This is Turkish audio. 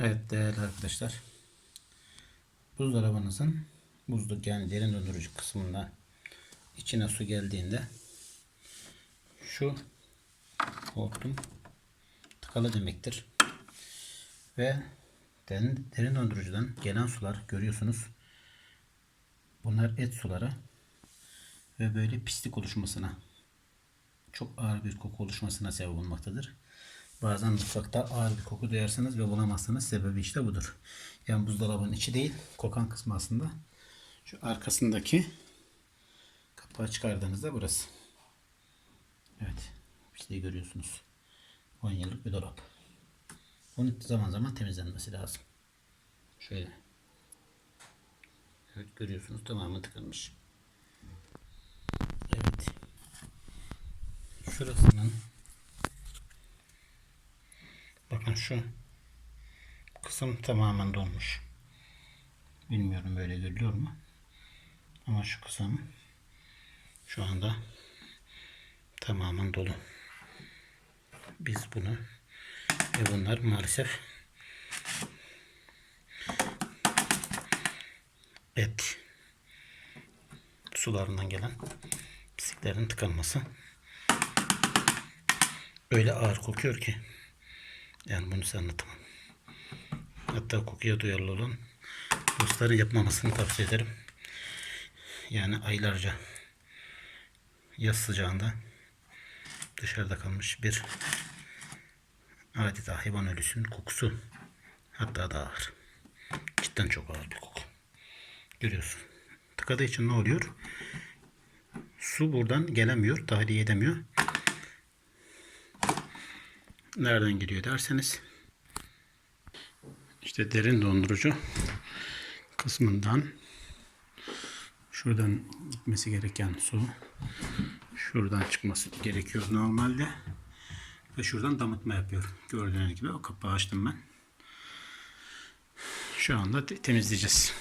Evet değerli arkadaşlar. Buzdolabınızın buzluk yani derin dondurucu kısmında içine su geldiğinde şu hortum tıkalı demektir. Ve derin, derin dondurucudan gelen sular görüyorsunuz. Bunlar et suları ve böyle pislik oluşmasına çok ağır bir koku oluşmasına sebep olmaktadır. Bazen mutfakta ağır bir koku duyarsanız ve bulamazsanız sebebi işte budur. Yani buzdolabının içi değil, kokan kısmı aslında. Şu arkasındaki kapağı çıkardığınızda burası. Evet, pisliği görüyorsunuz. 10 yıllık bir dolap. Bunun zaman zaman temizlenmesi lazım. Şöyle. Evet görüyorsunuz tamamen tıkanmış. Evet. Şurasının şu kısım tamamen dolmuş. Bilmiyorum böyle görülüyor mu? Ama şu kısım şu anda tamamen dolu. Biz bunu ve bunlar maalesef et sularından gelen pisliklerin tıkanması öyle ağır kokuyor ki yani bunu size anlatamam. Hatta kokuya duyarlı olan dostların yapmamasını tavsiye ederim. Yani aylarca yaz sıcağında dışarıda kalmış bir adeta hayvan ölüsünün kokusu hatta daha ağır. Cidden çok ağır bir koku. Görüyorsun. Tıkadığı için ne oluyor? Su buradan gelemiyor, tahliye edemiyor. Nereden geliyor derseniz işte derin dondurucu kısmından şuradan gitmesi gereken su şuradan çıkması gerekiyor normalde ve şuradan damıtma yapıyor. Gördüğünüz gibi o kapağı açtım ben. Şu anda te- temizleyeceğiz.